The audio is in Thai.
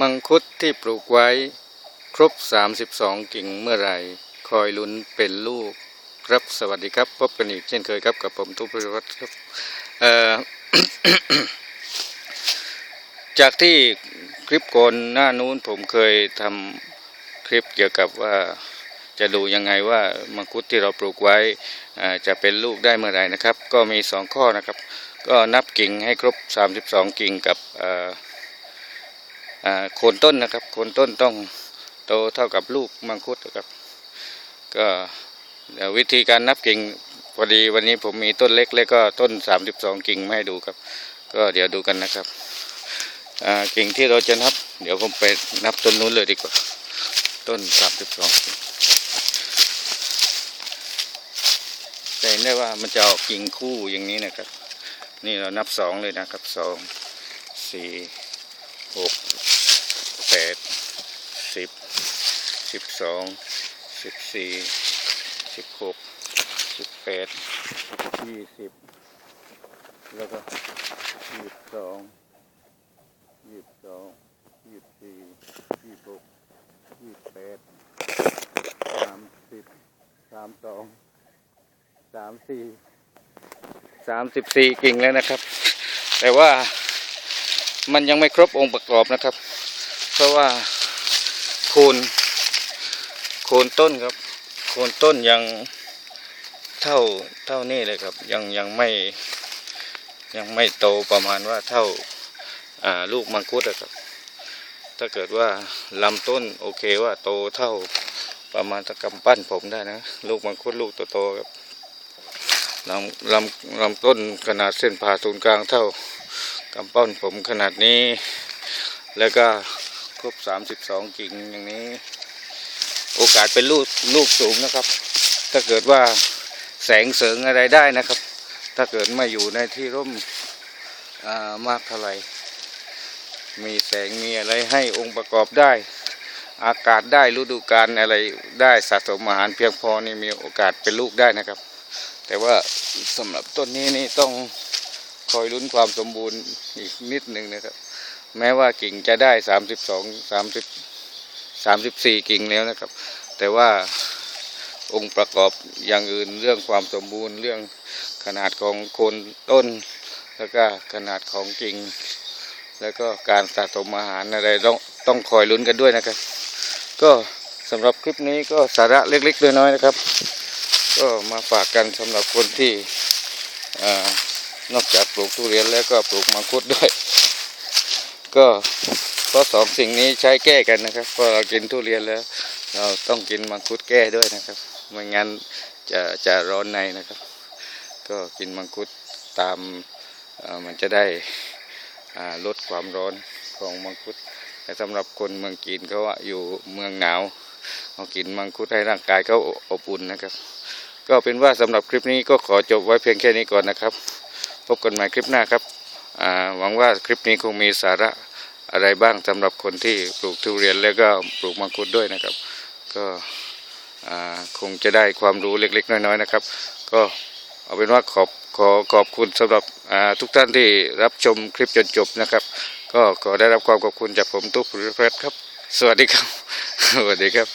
มังคุดที่ปลูกไว้ ครบ 32 กิ่งเมื่อไหรคอยลุ้นเป็นลูกครับสวัสดีครับพบกันอีกเช่นเคยครับกับผมทุกพิวัตรครับจากที่คลิปก่อนหน้านู้นผมเคยทำคลิปเกี่ยวกับว่าจะดูยังไงว่ามังคุดที่เราปลูกไว้อ่าจะเป็นลูกได้เมื่อไหรนะครับ ก็มีสองข้อนะครับ ก็นับกิ่งให้ครบ 32 กิ่งกับอ่า โคนต้นนะครับ โคนต้นต้องโตเท่ากับลูกมังคุดนะครับ ก็วิธีการนับกิ่งพอดีวันนี้ผมมีต้นเล็กแล้วก็ต้น 32 กิ่งมาให้ดูครับ ก็เดี๋ยวดูกันนะครับกิ่งที่เราจะนับ เดี๋ยวผมไปนับต้นนู้นเลยดีกว่า ต้น 32กิ่งจะเห็นได้ว่ามันจะออกกิ่งคู่อย่างนี้นะครับ นี่เรานับสองเลยนะครับสองสี่ หกแปดสิบสิบสองสิบสี่สิบหกสิบแปดยี่สิบแล้วก็ยี่สิบสองยี่สิบสองยี่สิบสี่ยี่สิบหกยี่สิบแปดสามสิบสามสองสามสี่สามสิบสี่กิ่งแล้วนะครับ แต่ว่า มันยังไม่ครบองค์ประกอบนะครับ เพราะว่าโคนโคนต้นครับ โคนต้นยังเท่าเท่านี้เลยครับ ยังยังไม่ยังไม่โตประมาณว่าเท่าลูกมังคุดอะครับ ถ้าเกิดว่าลำต้นโอเคว่าโตเท่าประมาณตะกำปั้นผมได้นะ ลูกมังคุดลูกโตๆครับลำลำลำต้นขนาดเส้นผ่าศูนย์กลางเท่า กำปั้นผมขนาดนี้ แล้วก็ครบสามสิบสองกิ่งอย่างนี้ โอกาสเป็นลูกลูกสูงนะครับ ถ้าเกิดว่าแสงเสริงอะไรได้นะครับ ถ้าเกิดม่อยู่ในที่ร่มามากเท่าไหร่มีแสงมีอะไรให้องค์ประกอบได้ อากาศได้ฤดูกาลอะไรได้สะสมอาหารเพียงพอนี่มีโอกาสเป็นลูกได้นะครับ แต่ว่าสำหรับต้นนี้นี่ต้อง คอยลุ้นความสมบูรณ์อีกนิดหนึ่งนะครับ แม้ว่ากิ่งจะได้สามสิบสองสามสิบสามสิบสี่กิ่งแล้วนะครับ แต่ว่าองค์ประกอบอย่างอื่นเรื่องความสมบูรณ์เรื่องขนาดของโคนต้น แล้วก็ขนาดของกิ่ง แล้วก็การสะสมอาหารอะไรต้องต้องคอยลุ้นกันด้วยนะครับ ก็สำหรับคลิปนี้ก็สาระเล็กๆน้อยๆนะครับ ก็มาฝากกันสำหรับคนที่อ่า นอกจากปลูกทุเรียนแล้วก็ปลูกมังคุดด้วย ก็เพราะสองสิ่งนี้ใช้แก้กันนะครับพราะเรากินทุเรียนแล้ว เราต้องกินมังคุดแก้ด้วยนะครับไม่งั้นจะจะร้อนในนะครับ ก็กินมังคุดตามมันจะได้ลดความร้อนของมังคุดแต่สำหรับคนเมืองจีนเขาอะอยู่เมืองหนาวเขากินมังคุดให้ร่างกายเขาอบอุ่นนะครับ ก็เป็นว่าสำหรับคลิปนี้ก็ขอจบไว้เพียงแค่นี้ก่อนนะครับ พบกันใหม่คลิปหน้าครับหวังว่าคลิปนี้คงมีสาระอะไรบ้างสำหรับคนที่ปลูกทุเรียนแล้วก็ปลูกมังคุดด้วยนะครับ ก็คงจะได้ความรู้เล็กๆ น้อยๆนะครับ ก็เอาเป็นว่าขอบขอขอบคุณสำหรับทุกท่านที่รับชมคลิปจนจบนะครับ ก็ขอได้รับความขอบคุณจากผมตุ๊กภูริเพชรครับ สวัสดีครับ สวัสดีครับ